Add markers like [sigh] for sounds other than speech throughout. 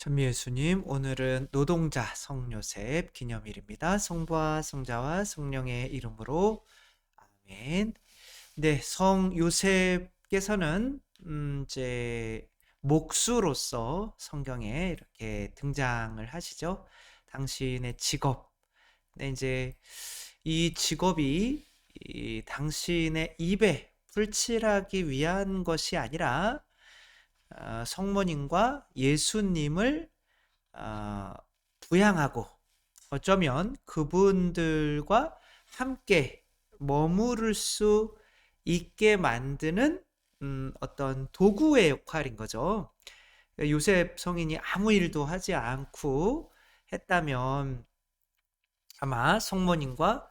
천미 예수님, 오늘은 노동자 성요셉 기념일입니다. 성부와 성자와 성령의 이름으로 아멘. 네, 성 요셉께서는 음, 이제 목수로서 성경에 이렇게 등장을 하시죠. 당신의 직업. 네, 이제 이 직업이 이 당신의 입에 풀칠하기 위한 것이 아니라 어, 성모님과 예수님을 어, 부양하고 어쩌면 그분들과 함께 머무를 수 있게 만드는 음, 어떤 도구의 역할인 거죠. 요셉 성인이 아무 일도 하지 않고 했다면 아마 성모님과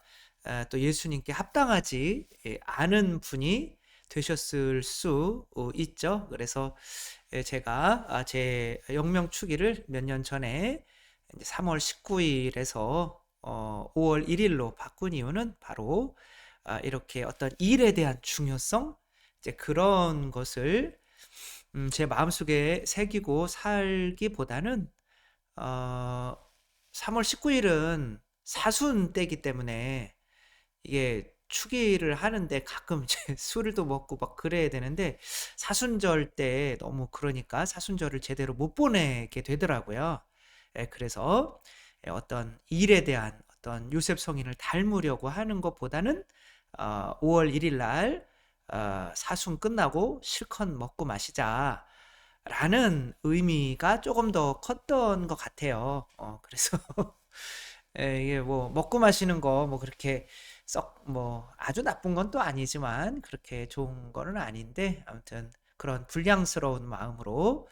또 예수님께 합당하지 예, 않은 분이 되셨을 수 어, 있죠. 그래서 예, 제가 아, 제 영명 추기를 몇년 전에 3월 19일에서 5월 1일로 바꾼 이유는 바로 아, 이렇게 어떤 일에 대한 중요성 이제 그런 것을 음, 제 마음속에 새기고 살기보다는 3월 19일은 사순 때기 때문에 이게 추기를 하는데 가끔 이제 [laughs] 술을 또 먹고 막 그래야 되는데 사순절 때 너무 그러니까 사순절을 제대로 못 보내게 되더라고요. 예, 그래서 예, 어떤 일에 대한 어떤 요셉 성인을 닮으려고 하는 것보다는 어, 5월 1일 날 어, 사순 끝나고 실컷 먹고 마시자. 라는 의미가 조금 더 컸던 것 같아요. 어, 그래서 [laughs] 예, 이게 뭐 먹고 마시는 거 뭐 그렇게 썩 뭐 아주 나쁜 건 또 아니지만 그렇게 좋은 거는 아닌데 아무튼 그런 불량스러운 마음으로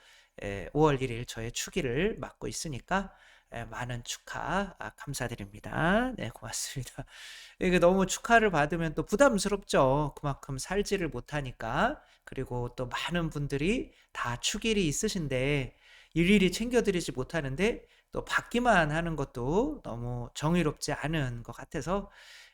5월 1일 저의 추기를 맡고 있으니까 많은 축하 아, 감사드립니다. 네, 고맙습니다. [laughs] 이게 너무 축하를 받으면 또 부담스럽죠. 그만큼 살지를 못하니까. 그리고 또 많은 분들이 다 축일이 있으신데 일일이 챙겨드리지 못하는데 또 받기만 하는 것도 너무 정의롭지 않은 것 같아서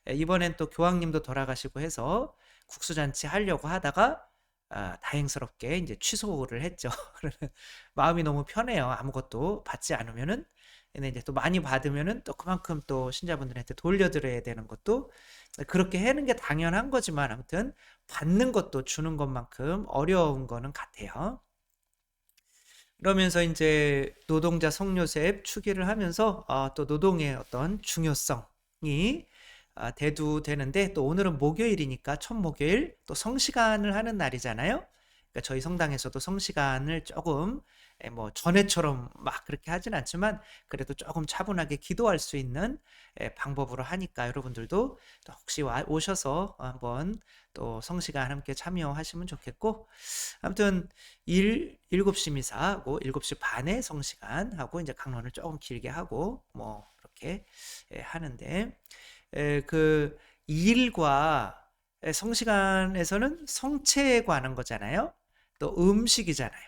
이번엔 또 교황님도 돌아가시고 해서 국수잔치 하려고 하다가 아, 다행스럽게 이제 취소를 했죠. [laughs] 마음이 너무 편해요. 아무것도 받지 않으면은 근데 이제 또 많이 받으면은 또 그만큼 또 신자분들한테 돌려드려야 되는 것도 그렇게 하는 게 당연한 거지만 아무튼 받는 것도 주는 것만큼 어려운 거는 같아요. 그러면서 이제 노동자 성요셉 추기를 하면서 어, 또 노동의 어떤 중요성이 어, 대두 되는데 또 오늘은 목요일이니까 첫 목요일 또 성시간을 하는 날이잖아요. 그러니까 저희 성당에서도 성시간을 조금 뭐 전에처럼 막 그렇게 하진 않지만 그래도 조금 차분하게 기도할 수 있는 방법으로 하니까 여러분들도 혹시 오셔서 한번 또 성시간 함께 참여하시면 좋겠고 아무튼 1, 7시 미사하고 7시 반에 성시간 하고 이제 강론을 조금 길게 하고 뭐 그렇게 하는데 그 일과 성시간에서는 성체에 관한 거잖아요. 또 음식이잖아요.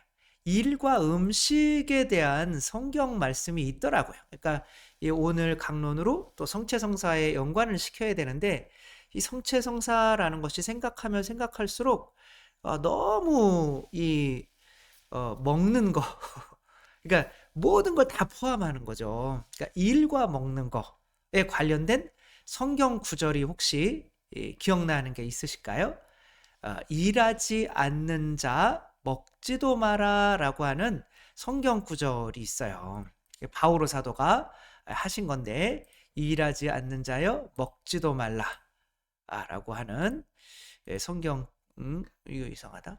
일과 음식에 대한 성경 말씀이 있더라고요. 그러니까 오늘 강론으로 또 성체 성사에 연관을 시켜야 되는데 이 성체 성사라는 것이 생각하면 생각할수록 어, 너무 이 어, 먹는 거, [laughs] 그러니까 모든 걸 다 포함하는 거죠. 그러니까 일과 먹는 거에 관련된 성경 구절이 혹시 기억나는 게 있으실까요? 어, 일하지 않는 자 먹지도 마라라고 하는 성경 구절이 있어요. 바오로 사도가 하신 건데 일하지 않는 자여 먹지도 말라라고 하는 예, 성경 음, 이거 이상하다.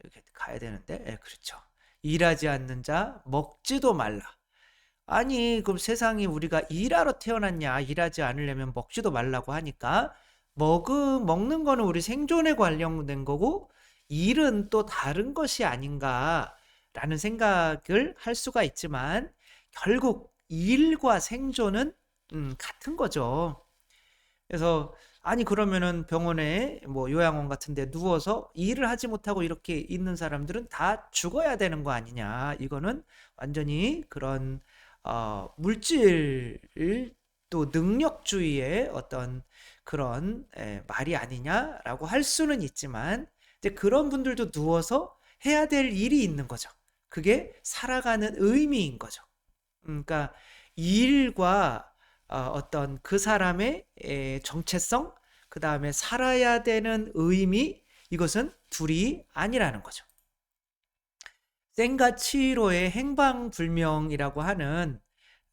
이렇게 가야 되는데 예, 그렇죠. 일하지 않는 자 먹지도 말라. 아니 그럼 세상이 우리가 일하러 태어났냐 일하지 않으려면 먹지도 말라고 하니까 먹음 먹는 거는 우리 생존에 관련된 거고 일은 또 다른 것이 아닌가라는 생각을 할 수가 있지만 결국 일과 생존은 음, 같은 거죠. 그래서 아니 그러면은 병원에 뭐 요양원 같은 데 누워서 일을 하지 못하고 이렇게 있는 사람들은 다 죽어야 되는 거 아니냐. 이거는 완전히 그런 어, 물질 또 능력주의의 어떤 그런 에, 말이 아니냐라고 할 수는 있지만 이제 그런 분들도 누워서 해야 될 일이 있는 거죠. 그게 살아가는 의미인 거죠. 음, 그러니까 일과 어, 어떤 그 사람의 에, 정체성, 그 다음에 살아야 되는 의미, 이것은 둘이 아니라는 거죠. 센과 치히로의 행방불명이라고 하는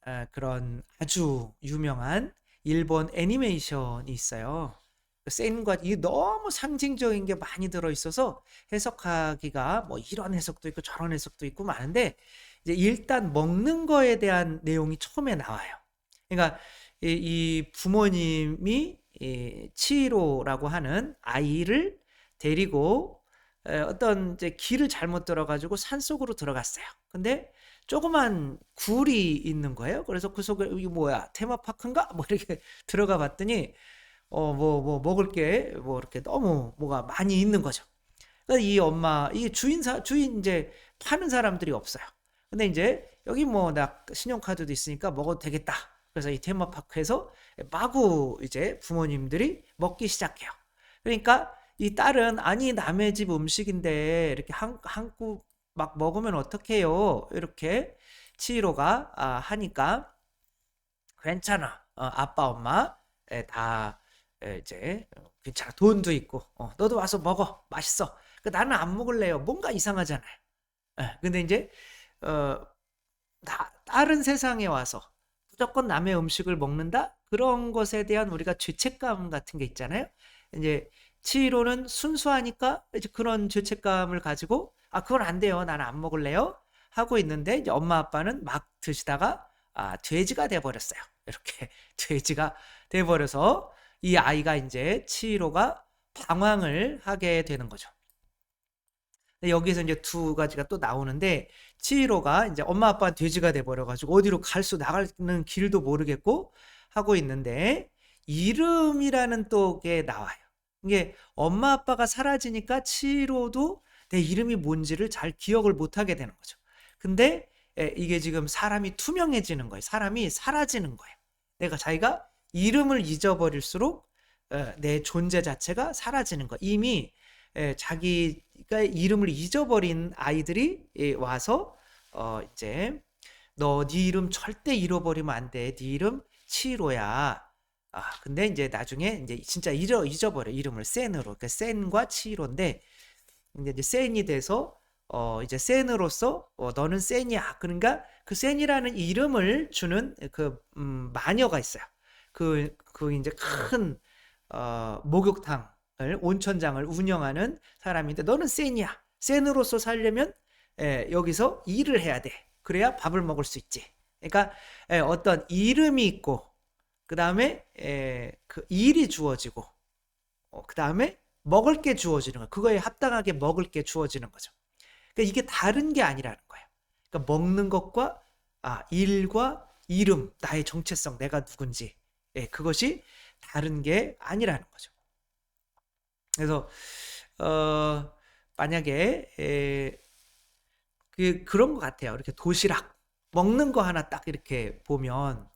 어, 그런 아주 유명한 일본 애니메이션이 있어요. 센과 이 너무 상징적인 게 많이 들어 있어서 해석하기가 뭐 이런 해석도 있고 저런 해석도 있고 많은데 이제 일단 먹는 거에 대한 내용이 처음에 나와요. 그러니까 이, 이 부모님이 이 치히로라고 하는 아이를 데리고 에, 어떤 이제 길을 잘못 들어가지고 산 속으로 들어갔어요. 근데 조그만 굴이 있는 거예요. 그래서 그 속에 이게 뭐야 테마파크인가? 뭐 이렇게 [laughs] 들어가 봤더니 어뭐뭐 먹을 게 뭐 이렇게 너무 뭐가 많이 있는 거죠. 이 엄마 이 주인사 주인 이제 파는 사람들이 없어요. 근데 이제 여기 뭐 나 신용카드도 있으니까 먹어도 되겠다. 그래서 이 테마파크에서 마구 이제 부모님들이 먹기 시작해요. 그러니까 이 딸은 아니 남의 집 음식인데 이렇게 한 한국 막 먹으면 어떡해요? 이렇게 치히로가 아, 하니까 괜찮아. 어, 아빠 엄마 에, 다 에, 이제 어, 괜찮아. 돈도 있고 어, 너도 와서 먹어. 맛있어. 그 나는 안 먹을래요. 뭔가 이상하잖아요. 에, 근데 이제 어, 다, 다른 세상에 와서 무조건 남의 음식을 먹는다? 그런 것에 대한 우리가 죄책감 같은 게 있잖아요. 이제 치히로는 순수하니까 이제 그런 죄책감을 가지고 아 그건 안 돼요. 나는 안 먹을래요. 하고 있는데 이제 엄마 아빠는 막 드시다가 아 돼지가 돼 버렸어요. 이렇게 [laughs] 돼지가 돼 버려서 이 아이가 이제 치히로가 방황을 하게 되는 거죠. 여기서 이제 두 가지가 또 나오는데 치히로가 이제 엄마 아빠 돼지가 돼 버려 가지고 어디로 갈 수 나가는 길도 모르겠고 하고 있는데 이름이라는 또 게 나와요. 이게 엄마 아빠가 사라지니까 치히로도 내 이름이 뭔지를 잘 기억을 못 하게 되는 거죠. 근데 이게 지금 사람이 투명해지는 거예요. 사람이 사라지는 거예요. 내가 자기가 이름을 잊어버릴수록 내 존재 자체가 사라지는 거. 이미 자기가 이름을 잊어버린 아이들이 와서 어 이제 너 네 이름 절대 잃어버리면 안 돼. 네 이름 치로야. 아 근데 이제 나중에 이제 진짜 잊어 잊어버려 이름을 센으로. 그러니까 센과 치로인데 근데 이제 센이 돼서 어 이제 센으로서 어 너는 센이야. 그러니까 그 센이라는 이름을 주는 그 음, 마녀가 있어요. 그, 그 이제 큰 어, 목욕탕을 온천장을 운영하는 사람인데 너는 센이야. 센으로서 살려면 에, 여기서 일을 해야 돼. 그래야 밥을 먹을 수 있지. 그러니까 에, 어떤 이름이 있고 그 다음에 그 일이 주어지고 어, 그 다음에 먹을 게 주어지는 거예요. 그거에 합당하게 먹을 게 주어지는 거죠. 그러니까 이게 다른 게 아니라는 거예요. 그러니까 먹는 것과 아, 일과 이름, 나의 정체성, 내가 누군지 예, 그것이 다른 게 아니라는 거죠. 그래서 어, 만약에 에, 그 그런 것 같아요. 이렇게 도시락 먹는 거 하나 딱 이렇게 보면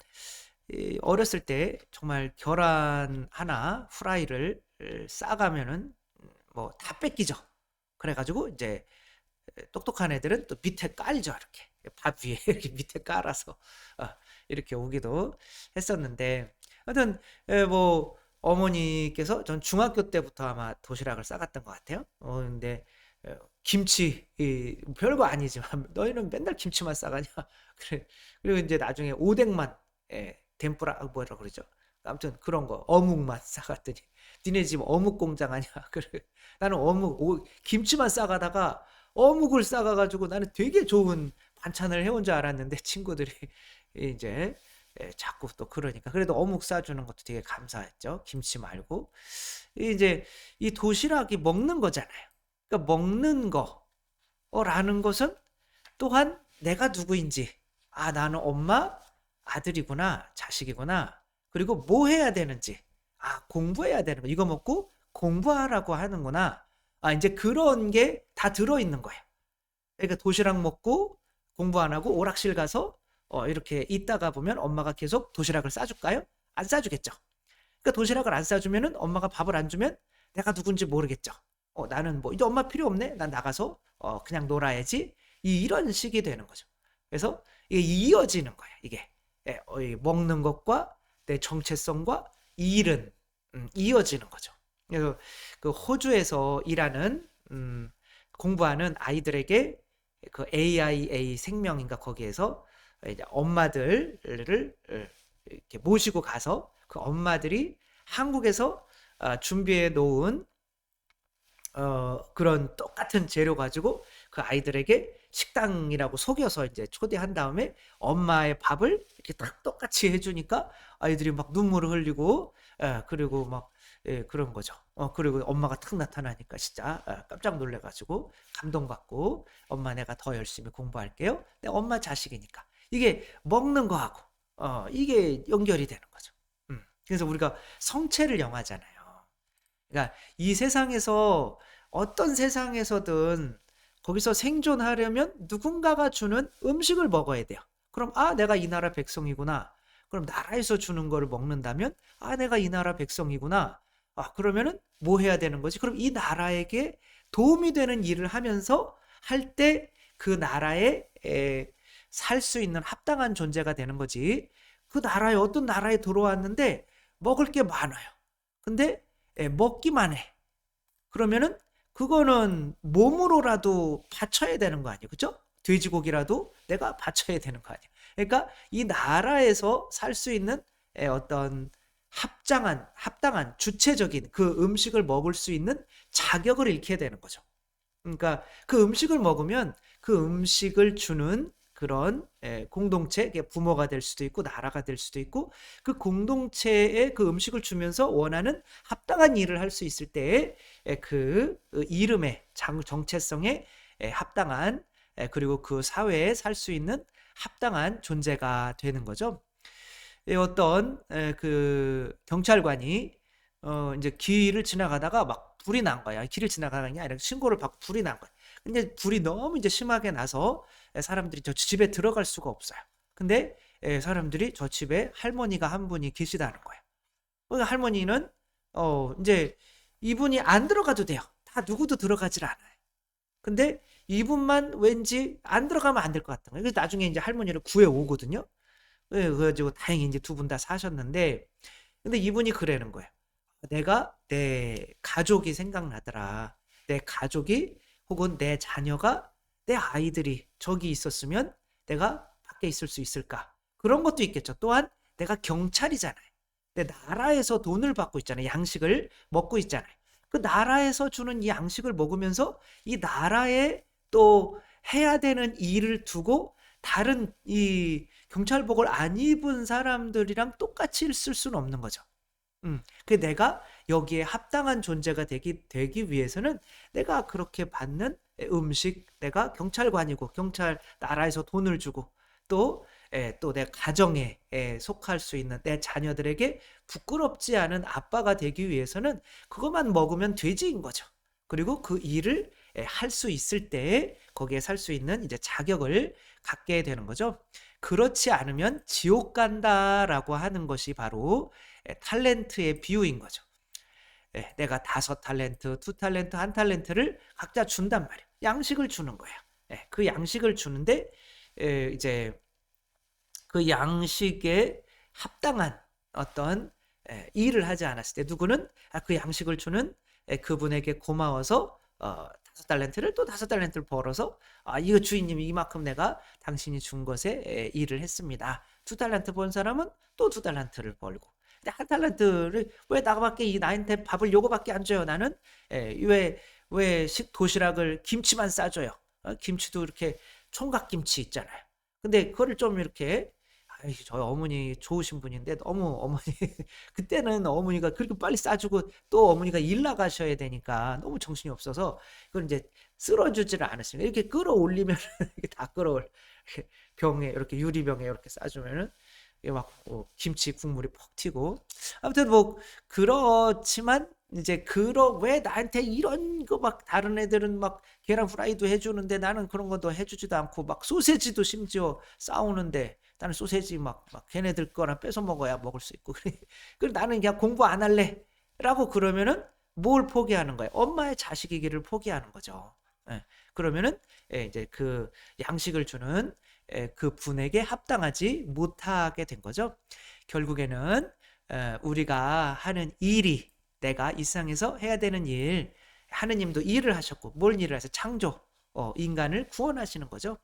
어렸을 때 정말 계란 하나 후라이를 싸가면은 뭐 다 뺏기죠. 그래가지고 이제 똑똑한 애들은 또 밑에 깔죠 이렇게 밥 위에 [laughs] 이렇게 밑에 깔아서 어, 이렇게 오기도 했었는데 하여튼 뭐 어머니께서 전 중학교 때부터 아마 도시락을 싸갔던 것 같아요. 어 근데 김치 별거 아니지만 [laughs] 너희는 맨날 김치만 싸가냐 [laughs] 그래 그리고 이제 나중에 오뎅만 예, 덴뿌라 뭐라 그러죠. 아무튼 그런 거 어묵만 싸갔더니 니네 집 어묵 공장 아니야? [laughs] 그래 나는 어묵 오, 김치만 싸가다가 어묵을 싸가가지고 나는 되게 좋은 반찬을 해온 줄 알았는데 친구들이 [laughs] 이제 예, 자꾸 또 그러니까 그래도 어묵 싸주는 것도 되게 감사했죠. 김치 말고 이제 이 도시락이 먹는 거잖아요. 그러니까 먹는 거라는 것은 또한 내가 누구인지 아 나는 엄마 아들이구나 자식이구나 그리고 뭐 해야 되는지 아 공부해야 되는 거 이거 먹고 공부하라고 하는구나 아 이제 그런 게 다 들어있는 거예요. 그러니까 도시락 먹고 공부 안 하고 오락실 가서 어, 이렇게 있다가 보면 엄마가 계속 도시락을 싸줄까요? 안 싸주겠죠. 그러니까 도시락을 안 싸주면은 엄마가 밥을 안 주면 내가 누군지 모르겠죠. 어, 나는 뭐 이제 엄마 필요 없네. 난 나가서 어, 그냥 놀아야지. 이- 이런 식이 되는 거죠. 그래서 이게 이어지는 거야. 이게 먹는 것과 내 정체성과 이 일은 음, 이어지는 거죠. 그래서 그 호주에서 일하는 음, 공부하는 아이들에게 그 AIA 생명인가 거기에서 엄마들을 어, 이렇게 모시고 가서 그 엄마들이 한국에서 아, 준비해 놓은 어, 그런 똑같은 재료 가지고 그 아이들에게 식당이라고 속여서 이제 초대한 다음에 엄마의 밥을 이렇게 딱 똑같이 해주니까 아이들이 막 눈물을 흘리고 예, 그리고 막 예, 그런 거죠. 어, 그리고 엄마가 탁 나타나니까 진짜 예, 깜짝 놀래가지고 감동받고 엄마 내가 더 열심히 공부할게요. 내 엄마 자식이니까 이게 먹는 거하고 어, 이게 연결이 되는 거죠. 음, 그래서 우리가 성체를 영하잖아요. 그러니까 이 세상에서 어떤 세상에서든 거기서 생존하려면 누군가가 주는 음식을 먹어야 돼요. 그럼 아 내가 이 나라 백성이구나. 그럼 나라에서 주는 거를 먹는다면 아 내가 이 나라 백성이구나. 아 그러면은 뭐 해야 되는 거지? 그럼 이 나라에게 도움이 되는 일을 하면서 할 때 그 나라에 살 수 있는 합당한 존재가 되는 거지. 그 나라에 어떤 나라에 들어왔는데 먹을 게 많아요. 근데 예, 먹기만 해. 그러면은 그거는 몸으로라도 바쳐야 되는 거 아니에요. 그죠? 돼지고기라도 내가 바쳐야 되는 거 아니에요. 그러니까 이 나라에서 살 수 있는 예, 어떤 합당한, 합당한, 주체적인 그 음식을 먹을 수 있는 자격을 잃게 되는 거죠. 그러니까 그 음식을 먹으면 그 음식을 주는 그런 예, 공동체, 부모가 될 수도 있고 나라가 될 수도 있고 그 공동체에 그 음식을 주면서 원하는 합당한 일을 할 수 있을 때에 예, 그 이름의 장- 정체성에 예, 합당한 예, 그리고 그 사회에 살 수 있는 합당한 존재가 되는 거죠. 예, 어떤 예, 그 경찰관이 어 이제 길을 지나가다가 막 불이 난 거야. 길을 지나가는 게 아니라 신고를 받고 불이 난 거야. 근데 불이 너무 이제 심하게 나서 예, 사람들이 저 집에 들어갈 수가 없어요. 근데 예, 사람들이 저 집에 할머니가 한 분이 계시다는 거예요. 그 할머니는 어 이제 이분이 안 들어가도 돼요. 다 누구도 들어가질 않아요. 근데 이분만 왠지 안 들어가면 안 될 것 같은 거예요. 그래서 나중에 이제 할머니를 구해 오거든요. 예, 그래가지고 다행히 이제 두 분 다 사셨는데, 근데 이분이 그러는 거예요. 내가 내 가족이 생각나더라. 내 가족이 혹은 내 자녀가 내 아이들이 저기 있었으면 내가 밖에 있을 수 있을까? 그런 것도 있겠죠. 또한 내가 경찰이잖아요. 내 나라에서 돈을 받고 있잖아요. 양식을 먹고 있잖아요. 그 나라에서 주는 이 양식을 먹으면서 이 나라에 또 해야 되는 일을 두고 다른 이 경찰복을 안 입은 사람들이랑 똑같이 있을 수는 없는 거죠. 음, 그 내가 여기에 합당한 존재가 되기, 되기 위해서는 내가 그렇게 받는 음식, 내가 경찰관이고, 경찰 나라에서 돈을 주고, 또, 에, 또 내 가정에 에, 속할 수 있는 내 자녀들에게 부끄럽지 않은 아빠가 되기 위해서는 그것만 먹으면 돼지인 거죠. 그리고 그 일을 할 수 있을 때에 거기에 살 수 있는 이제 자격을 갖게 되는 거죠. 그렇지 않으면 지옥 간다라고 하는 것이 바로 예, 탤런트의 비유인 거죠. 예, 내가 다섯 탤런트, 두 탤런트, 한 탤런트를 각자 준단 말이에요. 양식을 주는 거예요. 예, 그 양식을 주는데 예, 이제 그 양식에 합당한 어떤 예, 일을 하지 않았을 때 누구는 아, 그 양식을 주는 예, 그분에게 고마워서 어, 다섯 달란트를 또 다섯 달란트를 벌어서 아 이거 주인님이 이만큼 내가 당신이 준 것에 예, 일을 했습니다. 두 달란트 번 사람은 또 두 달란트를 벌고 한 달란트를 왜 나밖에 이 나한테 밥을 요거밖에 안 줘요? 나는? 예, 왜왜 도시락을 김치만 싸줘요? 어, 김치도 이렇게 총각김치 있잖아요. 근데 그거를 좀 이렇게 아이, 저희 어머니 좋으신 분인데 너무 어머니 [laughs] 그때는 어머니가 그렇게 빨리 싸주고 또 어머니가 일 나가셔야 되니까 너무 정신이 없어서 그걸 이제 쓸어주지를 않았습니다. 이렇게 끌어올리면 [laughs] 이렇게 다 끌어올 병에 이렇게 유리병에 이렇게 싸주면은 막뭐 김치 국물이 퍽 튀고. 아무튼 뭐 그렇지만 이제 그러 왜 나한테 이런 거 막 다른 애들은 막 계란 후라이도 해주는데 나는 그런 것도 해주지도 않고 막 소세지도 심지어 싸우는데 나는 소세지 막, 막 걔네들 거나 뺏어 먹어야 먹을 수 있고. [laughs] 그래. 나는 그냥 공부 안 할래. 라고 그러면은 뭘 포기하는 거예요 엄마의 자식이기를 포기하는 거죠. 예. 그러면은 예, 이제 그 양식을 주는 예, 그 분에게 합당하지 못하게 된 거죠. 결국에는 에, 우리가 하는 일이 내가 이 세상에서 해야 되는 일, 하느님도 일을 하셨고 뭘 일을 하세요? 창조, 어, 인간을 구원하시는 거죠.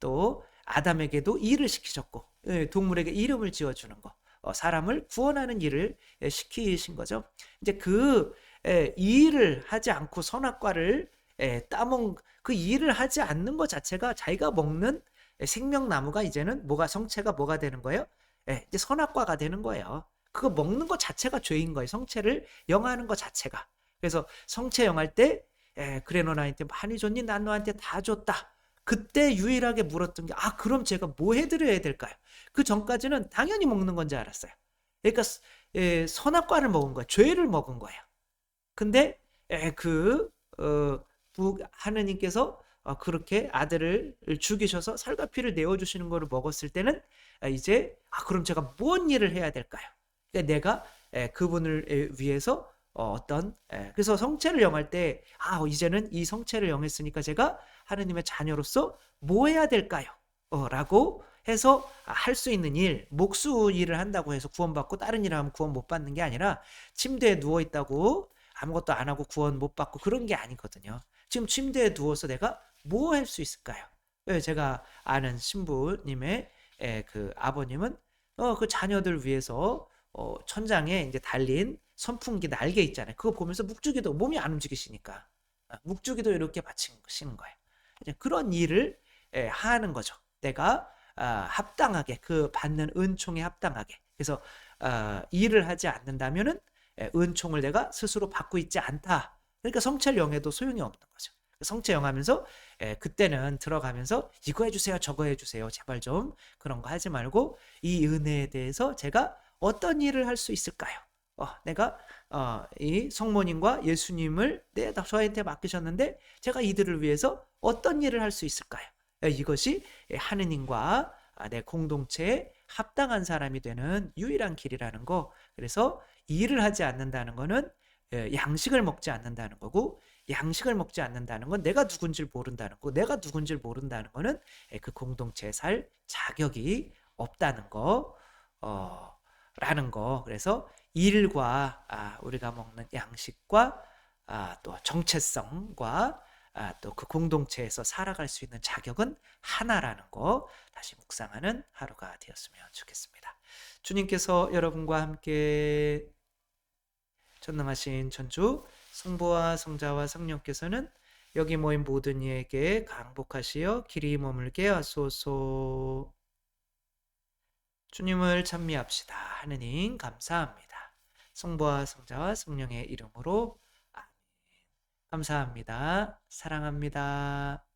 또 아담에게도 일을 시키셨고 예, 동물에게 이름을 지어주는 거, 어, 사람을 구원하는 일을 예, 시키신 거죠. 이제 그 예, 일을 하지 않고 선악과를 예, 따먹 그 일을 하지 않는 것 자체가 자기가 먹는 예, 생명나무가 이제는 뭐가 성체가 뭐가 되는 거예요? 예, 이제 선악과가 되는 거예요. 그거 먹는 것 자체가 죄인 거예요. 성체를 영하는 것 자체가. 그래서 성체 영할 때 예, 그래 너 나한테 많이 줬니? 난 너한테 다 줬다. 그때 유일하게 물었던 게, 아, 그럼 제가 뭐 해드려야 될까요? 그 전까지는 당연히 먹는 건지 알았어요. 그러니까, 예, 선악과를 먹은 거예요. 죄를 먹은 거예요. 근데, 예, 그, 어, 부, 하느님께서 어, 그렇게 아들을 죽이셔서 살과 피를 내어주시는 거를 먹었을 때는, 아, 이제, 아, 그럼 제가 뭔 일을 해야 될까요? 그러니까 내가 예, 그분을 위해서 어, 어떤 예, 그래서 성체를 영할 때 아, 이제는 이 성체를 영했으니까 제가 하느님의 자녀로서 뭐 해야 될까요? 어, 라고 해서 할 수 있는 일, 목수 일을 한다고 해서 구원받고 다른 일을 하면 구원 못 받는 게 아니라 침대에 누워 있다고 아무것도 안 하고 구원 못 받고 그런 게 아니거든요. 지금 침대에 누워서 내가 뭐 할 수 있을까요? 예, 제가 아는 신부님의 예, 그 아버님은 어, 그 자녀들 위해서 어, 천장에 이제 달린 선풍기 날개 있잖아요. 그거 보면서 묵주기도 몸이 안 움직이시니까 아, 묵주기도 이렇게 바치시는 거예요. 그런 일을 예, 하는 거죠. 내가 아, 합당하게 그 받는 은총에 합당하게. 그래서 아, 일을 하지 않는다면은 예, 은총을 내가 스스로 받고 있지 않다. 그러니까 성찰 영에도 소용이 없는 거죠. 성체 영하면서 예, 그때는 들어가면서 이거 해주세요, 저거 해주세요. 제발 좀 그런 거 하지 말고 이 은혜에 대해서 제가 어떤 일을 할 수 있을까요? 어, 내가 어, 이 성모님과 예수님을 내 저한테 맡기셨는데 제가 이들을 위해서 어떤 일을 할 수 있을까요? 어, 이것이 하느님과 아, 내 공동체에 합당한 사람이 되는 유일한 길이라는 거. 그래서 일을 하지 않는다는 거는 예, 양식을 먹지 않는다는 거고 양식을 먹지 않는다는 건 내가 누군지 모른다는 거. 내가 누군지 모른다는 거는 예, 그 공동체에 살 자격이 없다는 거. 어, 라는 거. 그래서 일과 아, 우리가 먹는 양식과 아, 또 정체성과 아, 또 그 공동체에서 살아갈 수 있는 자격은 하나라는 거 다시 묵상하는 하루가 되었으면 좋겠습니다. 주님께서 여러분과 함께 전능하신 천주 성부와 성자와 성령께서는 여기 모인 모든 이에게 강복하시어 길이 머물게 하소서. 주님을 찬미합시다. 하느님 감사합니다. 성부와 성자와 성령의 이름으로 아멘. 감사합니다. 사랑합니다.